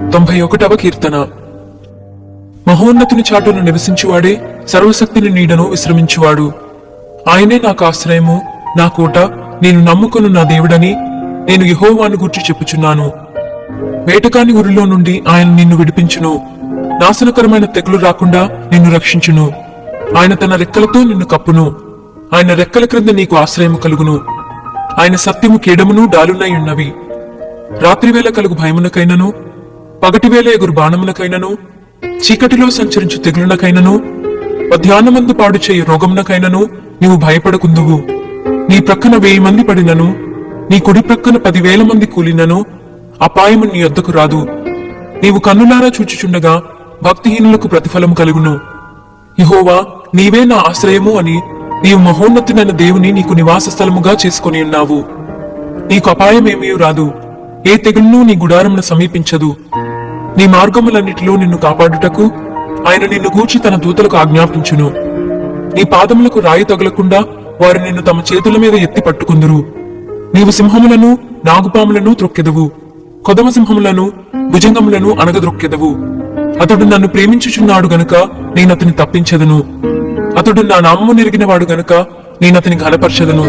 తొంభై ఒకటవ కీర్తన. మహోన్నతుని చాటును నివసించువాడే సర్వశక్తిని నీడను విశ్రమించువాడు. ఆయనే నాకు ఆశ్రయము నా కోట నేను నమ్ముకున్న నా దేవుడని నేను యహోవాను గూర్చి చెప్పుచున్నాను. వేటకాని ఊరిలో నుండి ఆయన నిన్ను విడిపించును. నాశనకరమైన తెగులు రాకుండా నిన్ను రక్షించును. ఆయన తన రెక్కలతో నిన్ను కప్పును. ఆయన రెక్కల క్రింద నీకు ఆశ్రయము కలుగును. ఆయన సత్యము కీడమును డాలునై ఉన్నవి. రాత్రివేళ కలుగు భయమునకైనను పగటివేళ ఎగురు బాణమునకైనను చీకటిలో సంచరించు తెగులునకైనను మధ్యాహ్నమందు పాడు చేయు రోగమునకైనను నీవు భయపడకుందువు. నీ ప్రక్కన వెయ్యి మంది పడినను నీ కుడి ప్రక్కన పదివేల మంది కూలినను అపాయము నీ వద్దకు రాదు. నీవు కన్నులారా చూచుచుండగా భక్తిహీనులకు ప్రతిఫలం కలుగును. ఇహోవా నీవే నా ఆశ్రయము అని నీవు మహోన్నతుడైన దేవుని నీకు నివాస స్థలముగా చేసుకొని ఉన్నావు. నీకు అపాయమేమీ రాదు. ఏ తెగులును నీ గుడారమును సమీపించదు. నీ మార్గములన్నిటిలో నిన్ను కాపాడుటకు ఆయన నిన్ను గూర్చి తన దూతలకు ఆజ్ఞాపించును. నీ పాదములకు రాయి తగలకుండా వారు నిన్ను తమ చేతుల మీద ఎత్తి పట్టుకుందురు. నీవు సింహములను నాగుపాములను త్రొక్కెదవు. కొదమ సింహములను భుజంగములను అనగద్రొక్కెదవు అతడు నన్ను ప్రేమించుచున్నాడు గనుక నేనతని తప్పించదను. అతడు నా నామము నెరిగినవాడు గనుక నేనతని ఘనపరచదను.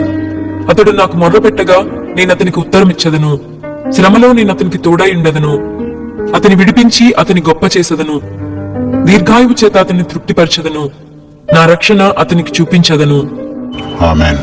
అతడు నాకు మొర్రపెట్టగా నేనతనికి ఉత్తరమిచ్చదను. శ్రమలో నేనతనికి తోడై ఉండదను. అతని విడిపించి అతని గొప్ప చేసదను దీర్ఘాయువు చేత అతన్ని తృప్తిపరచదను నా రక్షణ అతనికి చూపించదను. ఆమెన్.